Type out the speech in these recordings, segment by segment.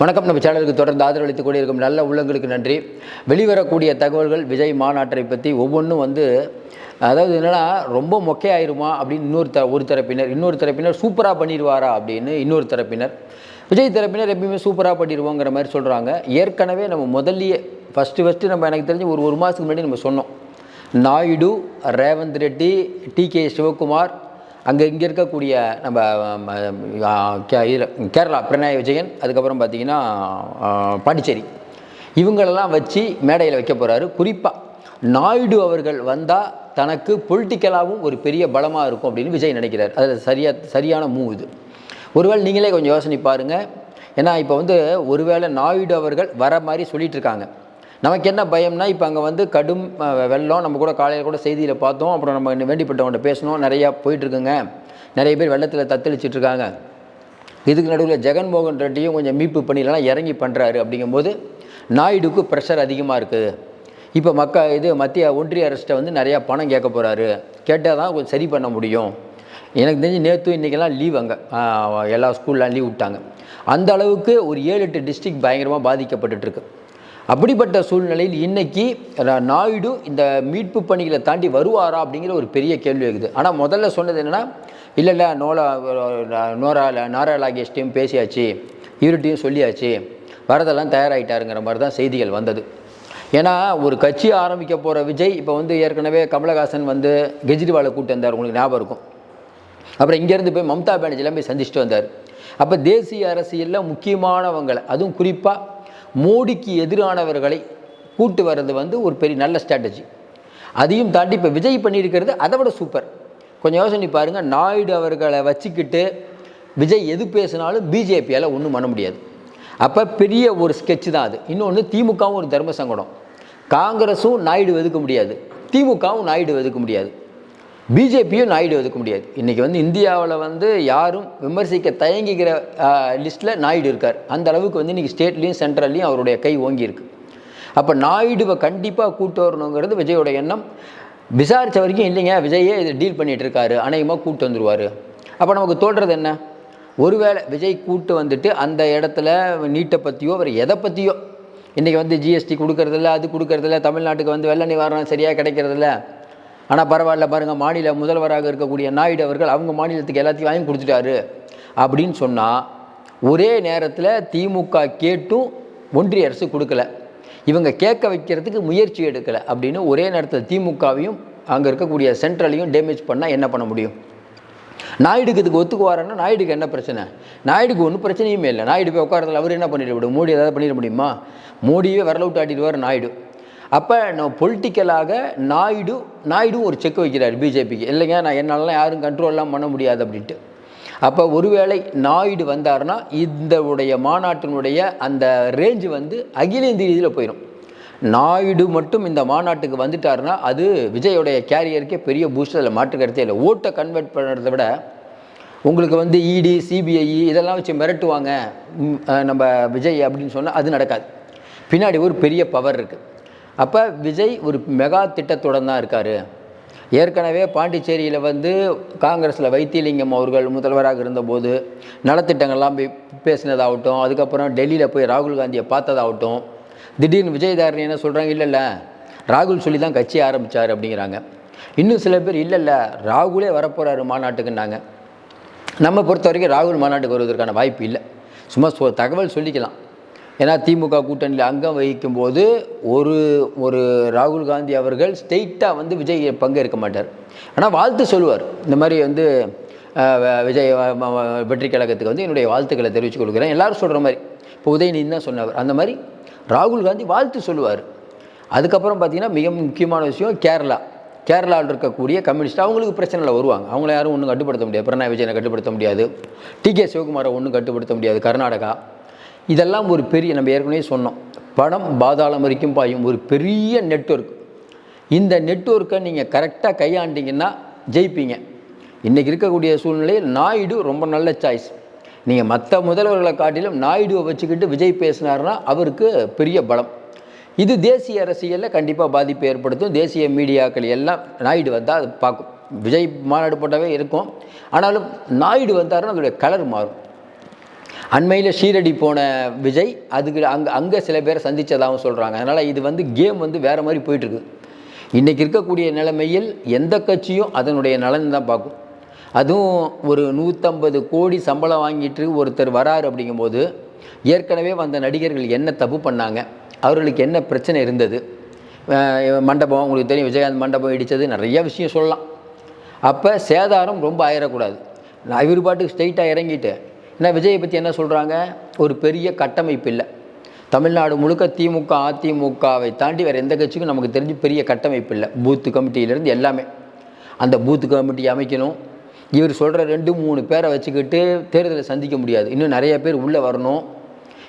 வணக்கம். நம்ம சேனலுக்கு தொடர்ந்து ஆதரவளித்துக் கொண்டிருக்கும் நல்ல உள்ளங்களுக்கு நன்றி. வெளிவரக்கூடிய தகவல்கள் விஜய் மாநாட்டை பற்றி ஒவ்வொன்றும் வந்து அதாவது என்னென்னா ரொம்ப மொக்கையாயிருமா அப்படின்னு இன்னொரு த ஒரு தரப்பினர் இன்னொரு தரப்பினர் சூப்பராக பண்ணிடுவாரா அப்படின்னு இன்னொரு தரப்பினர். விஜய் தரப்பினர் எப்பயுமே சூப்பராக பண்ணிடுவோங்கிற மாதிரி சொல்கிறாங்க ஏற்கனவே நம்ம முதல்லையே ஃபஸ்ட்டு ஃபஸ்ட்டு நம்ம எனக்கு தெரிஞ்சு ஒரு ஒரு மாதத்துக்கு முன்னாடி நம்ம சொன்னோம். நாயுடு ரேவந்த் ரெட்டி டி கே சிவகுமார் அங்கே இங்கே இருக்கக்கூடிய நம்ம ம, கே இதில் கேரளா பிரணாய் விஜயன் அதுக்கப்புறம் பார்த்தீங்கன்னா பாண்டிச்சேரி. இவங்களெல்லாம் வச்சு மேடையில் வைக்க போகிறாரு குறிப்பாக நாயுடு அவர்கள் வந்தால் தனக்கு பொலிட்டிக்கலாகவும் ஒரு பெரிய பலமாக இருக்கும் அப்படின்னு விஜய் நினைக்கிறார். அதில் சரியா சரியான மூவ் இது. ஒருவேளை நீங்களே கொஞ்சம் யோசனை பாருங்கள் ஏன்னா இப்போ வந்து ஒருவேளை நாயுடு அவர்கள் வர மாதிரி சொல்லிகிட்ருக்காங்க நமக்கு என்ன பயம்னா இப்போ அங்கே வந்து கடும் வெள்ளம் நம்ம கூட காலையில் கூட செய்தியில் பார்த்தோம். அப்புறம் நம்ம இன்னும் வேண்டிப்பட்டவங்கள்ட்ட பேசணும். நிறையா போயிட்டுருக்குங்க. நிறைய பேர் வெள்ளத்தில் தத்தளிச்சிட்ருக்காங்க. இதுக்கு நடுவில் ஜெகன்மோகன் ரெட்டியும் கொஞ்சம் மீட்பு பண்ணிடலாம் இறங்கி பண்ணுறாரு அப்படிங்கும்போது நாயுடுக்கு ப்ரெஷர் அதிகமாக இருக்குது. இப்போ மக்க இது மத்திய ஒன்றிய அரசிட்ட வந்து நிறையா பணம் கேட்க போகிறாரு கேட்டால் தான் கொஞ்சம் சரி பண்ண முடியும். எனக்கு தெரிஞ்சு நேற்று இன்றைக்கெல்லாம் லீவ் அங்கே. எல்லா ஸ்கூல்லாம் லீவ் விட்டாங்க. அந்த அளவுக்கு ஒரு ஏழு எட்டு டிஸ்ட்ரிக்ட் பயங்கரமாக பாதிக்கப்பட்டுட்ருக்கு. அப்படிப்பட்ட சூழ்நிலையில் இன்னைக்கு ரா- நாயுடு இந்த மீட்பு பணிகளை தாண்டி வருவாரா அப்படிங்கிற ஒரு பெரிய கேள்வி இருக்குது. ஆனால் முதல்ல சொன்னது என்னென்னா இல்லை இல்லை நோலா நோரா நாரா லாகேஷ்டையும் பேசியாச்சு இருட்டையும் சொல்லியாச்சு வரதெல்லாம் தயாராகிட்டாருங்கிற மாதிரி தான் செய்திகள் வந்தது. ஏன்னா ஒரு கட்சி ஆரம்பிக்க போகிற விஜய் இப்போ வந்து ஏற்கனவே கமலஹாசன் வந்து கெஜ்ரிவாலை கூட்டு வந்தார் உங்களுக்கு ஞாபகம் இருக்கும். அப்புறம் இங்கேருந்து போய் மம்தா பானர்ஜிலாம் போய் சந்திச்சுட்டு வந்தார். அப்போ தேசிய அரசியலில் முக்கியமானவங்களை அதுவும் குறிப்பாக மோடிக்கு எதிரானவர்களை கூட்டு வர்றது வந்து ஒரு பெரிய நல்ல ஸ்ட்ராட்டஜி அதையும் தாண்டி இப்போ விஜய் பண்ணியிருக்கிறது அதை விட சூப்பர் கொஞ்சம் யோசனை பாருங்கள் நாயுடு அவர்களை வச்சுக்கிட்டு விஜய் எது பேசினாலும் பிஜேபியால் ஒன்றும் பண்ண முடியாது. அப்போ பெரிய ஒரு ஸ்கெட்ச் தான் அது. இன்னொன்று திமுகவும் ஒரு தர்ம சங்கடம். காங்கிரஸும் நாயுடு ஒதுக்க முடியாது. திமுகவும் நாயுடு ஒதுக்க முடியாது. பிஜேபியும் நாயுடு ஒதுக்க முடியாது. இன்றைக்கி வந்து இந்தியாவில் வந்து யாரும் விமர்சிக்க தயங்கிக்கிற லிஸ்ட்டில் நாயுடு இருக்கார். அந்த அளவுக்கு வந்து இன்றைக்கி ஸ்டேட்லேயும் சென்ட்ரல்லையும் அவருடைய கை ஓங்கியிருக்கு அப்போ நாயுடுவை கண்டிப்பாக கூட்டு வரணுங்கிறது விஜயோட எண்ணம். விசாரித்த வரைக்கும் இல்லைங்க விஜயே இது டீல் பண்ணிகிட்டு இருக்காரு அநேகமாக கூட்டு வந்துருவார். அப்போ நமக்கு தோன்றது என்ன? ஒருவேளை விஜய் கூட்டு வந்துட்டு அந்த இடத்துல நீட்டை பற்றியோ அவர் எதை பற்றியோ இன்றைக்கி வந்து ஜிஎஸ்டி கொடுக்கறதில்ல அது கொடுக்கறதில்ல தமிழ்நாட்டுக்கு வந்து வெள்ள நிவாரணம் சரியாக கிடைக்கிறதில்ல ஆனால் பரவாயில்ல பாருங்கள் மாநில முதல்வராக இருக்கக்கூடிய நாயுடு அவர்கள் அவங்க மாநிலத்துக்கு எல்லாத்தையும் வாங்கி கொடுத்துட்டாரு அப்படின்னு சொன்னால் ஒரே நேரத்தில் திமுக கேட்டும் ஒன்றிய அரசு கொடுக்கல. இவங்க கேட்க வைக்கிறதுக்கு முயற்சி எடுக்கலை அப்படின்னு ஒரே நேரத்தில் திமுகவையும் அங்கே இருக்கக்கூடிய சென்ட்ரலையும் டேமேஜ் பண்ணால் என்ன பண்ண முடியும்? நாயுடுக்கு இதுக்கு ஒத்துக்குவாருன்னா நாயுடுக்கு என்ன பிரச்சனை? நாயுடுக்கு ஒன்றும் பிரச்சனையுமே இல்லை. நாயுடு போய் உட்காரதில் அவர் என்ன பண்ணிட முடியும்? மோடி ஏதாவது பண்ணிட முடியுமா? மோடியே விரல விட்டு ஆட்டிடுவார் நாயுடு. அப்போ நம்ம பொலிட்டிக்கலாக நாயுடு நாயுடும் ஒரு செக் வைக்கிறார் பிஜேபிக்கு இல்லைங்க நான் என்னாலலாம் யாரும் கண்ட்ரோல்லாம் பண்ண முடியாது அப்படின்ட்டு. அப்போ ஒருவேளை நாயுடு வந்தாருன்னா இந்த உடைய மாநாட்டினுடைய அந்த ரேஞ்சு வந்து அகில இந்திய ரீதியில் போயிடும் நாயுடு மட்டும் இந்த மாநாட்டுக்கு வந்துட்டாருன்னா அது விஜயோடைய கேரியருக்கே பெரிய பூஸ்ட் அதில் மாற்று கருத்தே இல்லை. ஓட்டை கன்வெர்ட் பண்ணுறதை விட உங்களுக்கு வந்து இடி சிபிஐ இதெல்லாம் வச்சு மிரட்டுவாங்க நம்ம விஜய் அப்படின்னு சொன்னால் அது நடக்காது. பின்னாடி ஒரு பெரிய பவர் இருக்குது அப்போ விஜய் ஒரு மெகா திட்டத்துடன் தான் இருக்கார். ஏற்கனவே பாண்டிச்சேரியில் வந்து காங்கிரஸில் வைத்தியலிங்கம் அவர்கள் முதல்வராக இருந்தபோது நலத்திட்டங்கள்லாம் போய் பேசினதாகட்டும் அதுக்கப்புறம் டெல்லியில் போய் ராகுல் காந்தியை பார்த்ததாகட்டும் திடீர்னு விஜயதாரணி என்ன சொல்கிறாங்க இல்லை இல்லை ராகுல் சொல்லி தான் கட்சி ஆரம்பித்தார் அப்படிங்கிறாங்க. இன்னும் சில பேர் இல்லை இல்லை ராகுலே வரப்போகிறாரு மாநாட்டுக்குன்னாங்க. நம்ம பொறுத்த வரைக்கும் ராகுல் மாநாட்டுக்கு வருவதற்கான வாய்ப்பு இல்லை. சும்மா சொ தகவல் சொல்லிக்கலாம். ஏன்னா திமுக கூட்டணியில் அங்கம் வகிக்கும்போது ஒரு ஒரு ராகுல் காந்தி அவர்கள் ஸ்ட்ரெயிட்டாக வந்து விஜய் பங்கேற்க மாட்டார். ஆனால் வாழ்த்து சொல்லுவார். இந்த மாதிரி வந்து விஜய் வெற்றி கழகத்துக்கு வந்து என்னுடைய வாழ்த்துக்களை தெரிவித்து கொடுக்குறேன் எல்லாரும் சொல்கிற மாதிரி இப்போ உதயநிதி தான் சொன்னவர் அந்த மாதிரி ராகுல் காந்தி வாழ்த்து சொல்லுவார். அதுக்கப்புறம் பார்த்திங்கன்னா மிக முக்கியமான விஷயம் கேரளா. கேரளாவில் இருக்கக்கூடிய கம்யூனிஸ்ட் அவங்களுக்கு பிரச்சனையில் வருவாங்க. அவங்கள யாரும் ஒன்றும் கட்டுப்படுத்த முடியாது. பிரணாய் விஜயனை கட்டுப்படுத்த முடியாது. டி கே சிவகுமாரை ஒன்றும் கட்டுப்படுத்த முடியாது. கர்நாடகா. இதெல்லாம் ஒரு பெரிய நம்ம ஏற்கனவே சொன்னோம். பணம் பாதாளம் வரைக்கும் பாயும் ஒரு பெரிய நெட்வொர்க். இந்த நெட்வொர்க்கை நீங்கள் கரெக்டாக கையாண்டிங்கன்னா ஜெயிப்பீங்க. இன்றைக்கி இருக்கக்கூடிய சூழ்நிலையில் நாயுடு ரொம்ப நல்ல சாய்ஸ் நீங்கள் மற்ற முதல்வர்களை காட்டிலும் நாயுடுவை வச்சுக்கிட்டு விஜய் பேசினாருன்னா அவருக்கு பெரிய பலம். இது தேசிய அரசியலில் கண்டிப்பாக பாதிப்பை ஏற்படுத்தும். தேசிய மீடியாக்கள் எல்லாம் நாயுடு வந்தால் அது பார்க்கும். விஜய் மாநாடு போட்டாவே இருக்கும். ஆனாலும் நாயுடு வந்தாருன்னா அதோடைய கலர் மாறும். அண்மையில் ஷீரடி போன விஜய் அதுக்கு அங்கே அங்கே சில பேரை சந்தித்ததாகவும் சொல்கிறாங்க அதனால் இது வந்து கேம் வந்து வேறு மாதிரி போயிட்டுருக்கு. இன்றைக்கி இருக்கக்கூடிய நிலைமையில் எந்த கட்சியும் அதனுடைய நலன் தான் பார்க்கும். அதுவும் ஒரு நூற்றம்பது கோடி சம்பளம் வாங்கிட்டு ஒருத்தர் வராரு அப்படிங்கும்போது ஏற்கனவே வந்த நடிகர்கள் என்ன தப்பு பண்ணாங்க அவர்களுக்கு என்ன பிரச்சனை இருந்தது மண்டபம் உங்களுக்கு தெரியும் விஜயகாந்த் மண்டபம் இடித்தது நிறைய விஷயம் சொல்லலாம். அப்போ சேதாரம் ரொம்ப ஆயிடக்கூடாது நான் இவர் பாட்டுக்கு ஸ்ட்ரைட்டாக இறங்கிட்டு ஏன்னா விஜயை பற்றி என்ன சொல்கிறாங்க ஒரு பெரிய கட்டமைப்பு இல்லை தமிழ்நாடு முழுக்க திமுக அதிமுகவை தாண்டி வேறு எந்த கட்சிக்கும் நமக்கு தெரிஞ்சு பெரிய கட்டமைப்பு இல்லை பூத்து கமிட்டியிலேருந்து எல்லாமே. அந்த பூத்து கமிட்டி அமைக்கணும். இவர் சொல்கிற ரெண்டு மூணு பேரை வச்சுக்கிட்டு தேர்தலை சந்திக்க முடியாது. இன்னும் நிறைய பேர் உள்ளே வரணும்.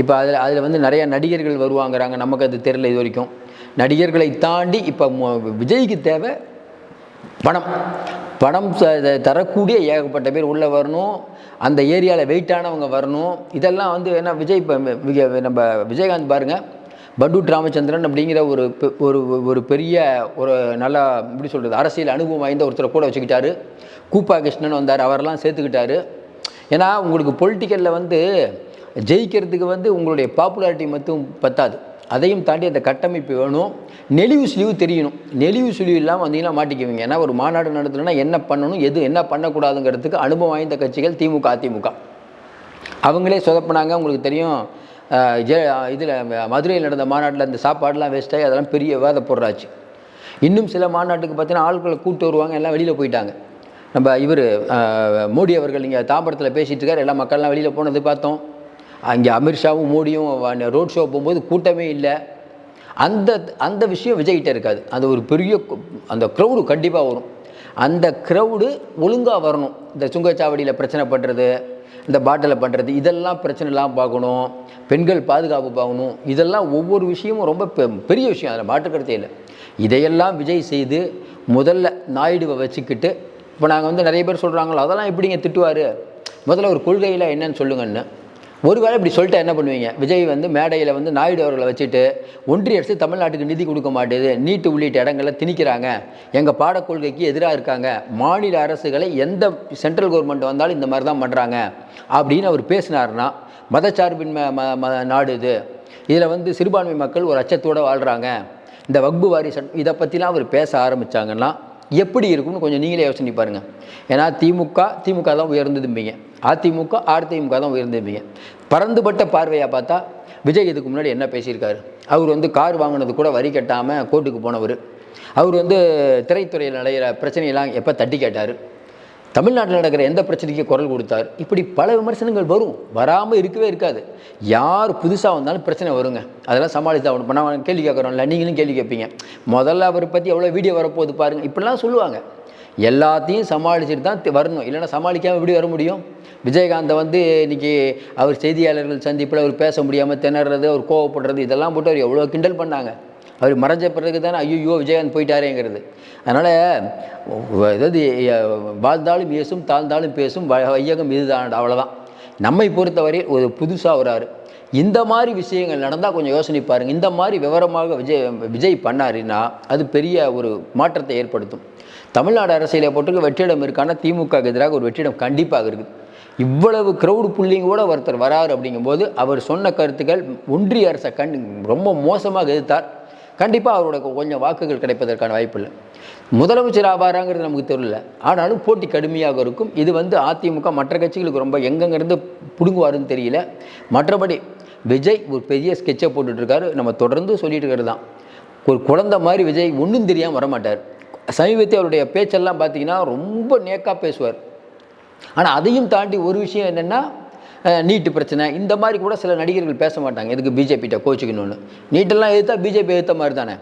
இப்போ அதில் அதில் வந்து நிறையா நடிகர்கள் வருவாங்கிறாங்க. நமக்கு அது தெரியல இது வரைக்கும். நடிகர்களை தாண்டி இப்போ விஜய்க்கு தேவை பணம். பணம் தரக்கூடிய ஏகப்பட்ட பேர் உள்ளே வரணும். அந்த ஏரியாவில் வெயிட்டானவங்க வரணும். இதெல்லாம் வந்து என்ன விஜய் இப்போ நம்ம விஜயகாந்த் பாருங்கள் பண்டூட் ராமச்சந்திரன் அப்படிங்கிற ஒரு பெ- ஒரு ஒரு பெரிய ஒரு நல்லா எப்படி சொல்கிறது அரசியல் அனுபவம் வாய்ந்த ஒருத்தரை கூட வச்சுக்கிட்டாரு. கூப்பா கிருஷ்ணன் வந்தார் அவரெல்லாம் சேர்த்துக்கிட்டாரு. ஏன்னா உங்களுக்கு பொலிட்டிக்கலில் வந்து ஜெயிக்கிறதுக்கு வந்து உங்களுடைய பாப்புலாரிட்டி மட்டும் பத்தாது. அதையும் தாண்டி அந்த கட்டமைப்பு வேணும். நெளிவு சுழிவு தெரியணும். நெளிவு சுழிவு இல்லாமல் வந்தீங்கன்னா மாட்டிக்குவீங்க. ஏன்னா ஒரு மாநாடு நடத்தணும்னா என்ன பண்ணணும் எது என்ன பண்ணக்கூடாதுங்கிறதுக்கு அனுபவம் வாய்ந்த கட்சிகள் திமுக அதிமுக. அவங்களே சொதப்பினாங்க. உங்களுக்கு தெரியும் ஜெ இதில் மதுரையில் நடந்த மாநாட்டில் இந்த சாப்பாடெலாம் வேஸ்ட்டாகி அதெல்லாம் பெரிய விவாத பொருளாச்சு இன்னும் சில மாநாட்டுக்கு பார்த்தீங்கன்னா ஆட்களை கூட்டு வருவாங்க. எல்லாம் வெளியில் போயிட்டாங்க. நம்ம இவர் மோடி அவர்கள் இங்கே தாம்பரத்தில் பேசிகிட்டு இருக்கார். எல்லா மக்கள்லாம் வெளியில் போனது பார்த்தோம். அங்கே அமித்ஷாவும் மோடியும் ரோட் ஷோ போகும்போது கூட்டமே இல்லை. அந்த அந்த விஷயம் விஜய்கிட்ட இருக்காது. அது ஒரு பெரிய அந்த க்ரௌடு கண்டிப்பாக வரும். அந்த க்ரௌடு ஒழுங்காக வரணும். இந்த சுங்கச்சாவடியில் பிரச்சனை பண்ணுறது இந்த பாட்டில் பண்ணுறது இதெல்லாம் பிரச்சனைலாம் பார்க்கணும். பெண்கள் பாதுகாப்பு பார்க்கணும். இதெல்லாம் ஒவ்வொரு விஷயமும் ரொம்ப பெ- பெரிய விஷயம். அதில் மாற்றுக்கிறதே இல்லை. இதையெல்லாம் விஜய் செய்து முதல்ல நாயுடுவை வச்சுக்கிட்டு இப்போ நாங்கள் வந்து நிறைய பேர் சொல்கிறாங்களோ அதெல்லாம் எப்படிங்க திட்டுவார்? முதல்ல ஒரு கொள்கையில் என்னன்னு சொல்லுங்கன்னு. ஒருவேளை இப்படி சொல்லிட்டு என்ன பண்ணுவீங்க? விஜய் வந்து மேடையில் வந்து நாயுடு அவர்களை வச்சுட்டு ஒன்றிய அரசு தமிழ்நாட்டுக்கு நிதி கொடுக்க மாட்டேது. நீட்டு உள்ளிட்ட இடங்களில் திணிக்கிறாங்க. எங்கள் பாடக்கொள்கைக்கு எதிராக இருக்காங்க. மாநில அரசுகளை எந்த சென்ட்ரல் கவர்மெண்ட் வந்தாலும் இந்த மாதிரி தான் பண்ணுறாங்க அப்படின்னு அவர் பேசினாருன்னா மதச்சார்பின் ம ம ம- நாடு இது. இதில் வந்து சிறுபான்மை மக்கள் ஒரு அச்சத்தோடு வாழ்கிறாங்க இந்த வக்பு வாரி சட் இதை பற்றிலாம் அவர் பேச ஆரம்பித்தாங்கன்னா எப்படி இருக்கும்னு கொஞ்சம் நீங்களே யோசனை பாருங்கள் ஏன்னா திமுக திமுக தான் உயர்ந்ததும்பீங்க அதிமுக அதிமுக தான் உயர்ந்ததும்பீங்க பறந்துபட்ட பார்வையாக பார்த்தா விஜய் இதுக்கு முன்னாடி என்ன பேசியிருக்காரு? அவர் வந்து கார் வாங்கினது கூட வரி கட்டாமல் கோர்ட்டுக்கு போனவர். அவர் வந்து திரைத்துறையில் நடைகிற பிரச்சனையெல்லாம் எப்போ தட்டி கேட்டார்? தமிழ்நாட்டில் நடக்கிற எந்த பிரச்சனைக்கு குரல் கொடுத்தார் இப்படி பல விமர்சனங்கள் வரும். வராமல் இருக்கவே இருக்காது. யார் புதுசாக வந்தாலும் பிரச்சனை வருங்க. அதெல்லாம் சமாளித்து ஆகணும். இப்போ நான் கேள்வி கேட்குறோம்ல நீங்களும் கேள்வி கேட்பீங்க. முதல்ல அவரை பற்றி எவ்வளோ வீடியோ வரப்போகுது பாருங்கள் இப்படிலாம் சொல்லுவாங்க. எல்லாத்தையும் சமாளிச்சுட்டு தான் வரணும். இல்லைன்னா சமாளிக்காமல் எப்படி வர முடியும்? விஜயகாந்தை வந்து இன்னைக்கு அவர் செய்தியாளர்கள் சந்திப்பில் அவர் பேச முடியாமல் திணறது அவர் கோவப்படுறது இதெல்லாம் போட்டு அவர் எவ்வளோ கிண்டல் பண்ணாங்க. அவர் மறைஞ்ச பிறகு தானே ஐயோ விஜயகாந்த் போயிட்டாரேங்கிறது. அதனால் அதாவது வாழ்ந்தாலும் பேசும் தாழ்ந்தாலும் பேசும் வ- வையகம் இதுதான் அவ்வளோதான் நம்மை பொறுத்தவரை ஒரு புதுசாக வராரு. இந்த மாதிரி விஷயங்கள் நடந்தால் கொஞ்சம் யோசனை பாருங்கள் இந்த மாதிரி விவரமாக விஜய் விஜய் பண்ணாருன்னா அது பெரிய ஒரு மாற்றத்தை ஏற்படுத்தும். தமிழ்நாடு அரசியலை போட்டுக்கு வெற்றிடம் இருக்கான திமுக எதிராக ஒரு வெற்றிடம் கண்டிப்பாக இருக்குது. இவ்வளவு க்ரௌடு புள்ளிங்க கூட ஒருத்தர் வராரு அப்படிங்கும்போது அவர் சொன்ன கருத்துக்கள் ஒன்றிய அரசை கண் ரொம்ப மோசமாக எதிர்த்தார். கண்டிப்பாக அவரோட கொஞ்சம் வாக்குகள் கிடைப்பதற்கான வாய்ப்பு இல்லை. முதலமைச்சர் ஆவாராங்கிறது நமக்கு தெரியல. ஆனாலும் போட்டி கடுமையாக இருக்கும். இது வந்து அதிமுக மற்ற கட்சிகளுக்கு ரொம்ப எங்கெங்கிருந்து பிடுங்குவாருன்னு தெரியல. மற்றபடி விஜய் ஒரு பெரிய ஸ்கெட்சை போட்டுட்ருக்காரு. நம்ம தொடர்ந்து சொல்லிட்டு இருக்கிறது தான். ஒரு குழந்தை மாதிரி விஜய் ஒன்றும் தெரியாமல் வரமாட்டார். சமீபத்தில் அவருடைய பேச்செல்லாம் பார்த்தீங்கன்னா ரொம்ப நேக்காக பேசுவார். ஆனால் அதையும் தாண்டி ஒரு விஷயம் என்னென்னா நீட்டு பிரச்சனை. இந்த மாதிரி கூட சில நடிகர்கள் பேச மாட்டாங்க. எதுக்கு பிஜேபிகிட்ட கோச்சிக்கணும்னு. நீட்டெல்லாம் எதிர்த்தா பிஜேபி எதிர்த்த மாதிரி தானே.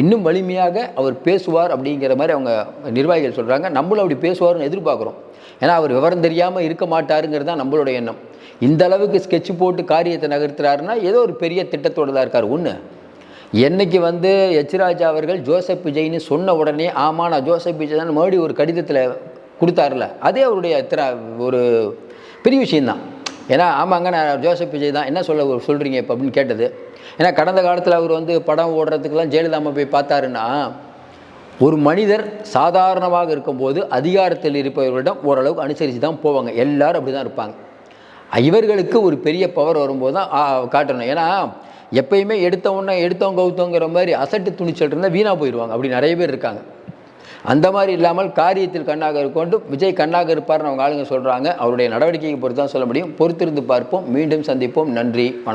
இன்னும் வலிமையாக அவர் பேசுவார் அப்படிங்கிற மாதிரி அவங்க நிர்வாகிகள் சொல்கிறாங்க நம்மளும் அப்படி பேசுவார்னு எதிர்பார்க்குறோம். ஏன்னா அவர் விவரம் தெரியாமல் இருக்க மாட்டாருங்கிறது தான் நம்மளோட எண்ணம். இந்த அளவுக்கு ஸ்கெட்ச் போட்டு காரியத்தை நகர்த்துறாருன்னா ஏதோ ஒரு பெரிய திட்டத்தோடு தான் இருக்கார். ஒன்று என்னைக்கு வந்து எச் ராஜா அவர்கள் ஜோசப் விஜய்னு சொன்ன உடனே ஆமாம் நான் ஜோசப் விஜய் தான் மறுபடியும் ஒரு கடிதத்தில் கொடுத்தாருல. அதே அவருடைய திற ஒரு பெரிய விஷயந்தான் ஏன்னா ஆமாங்க நான் ஜோசப் விஜய் தான். என்ன சொல்ல சொல்கிறீங்க இப்போ அப்படின்னு கேட்டது? ஏன்னா கடந்த காலத்தில் அவர் வந்து படம் ஓடுறதுக்கெல்லாம் ஜெயலலிதா போய் பார்த்தாருன்னா ஒரு மனிதர் சாதாரணமாக இருக்கும்போது அதிகாரத்தில் இருப்பவர்களிடம் ஓரளவுக்கு அனுசரித்து தான் போவாங்க. எல்லோரும் அப்படி தான் இருப்பாங்க. இவர்களுக்கு ஒரு பெரிய பவர் வரும்போது தான் காட்டணும். ஏன்னா எப்பயுமே எடுத்த எடுத்தவங்க கவுத்தவங்கிற மாதிரி அசட்டு துணிச்சல் இருந்தால் வீணாக போயிடுவாங்க அப்படி நிறைய பேர் இருக்காங்க. அந்த மாதிரி இல்லாமல் காரியத்தில் கண்ணாக இருக்கொண்டு விஜய் கண்ணாக இருப்பார்னு அவங்க ஆளுங்க சொல்கிறாங்க அவருடைய நடவடிக்கையை பொறுத்து தான் சொல்ல முடியும். பொறுத்திருந்து பார்ப்போம். மீண்டும் சந்திப்போம். நன்றி. வணக்கம்.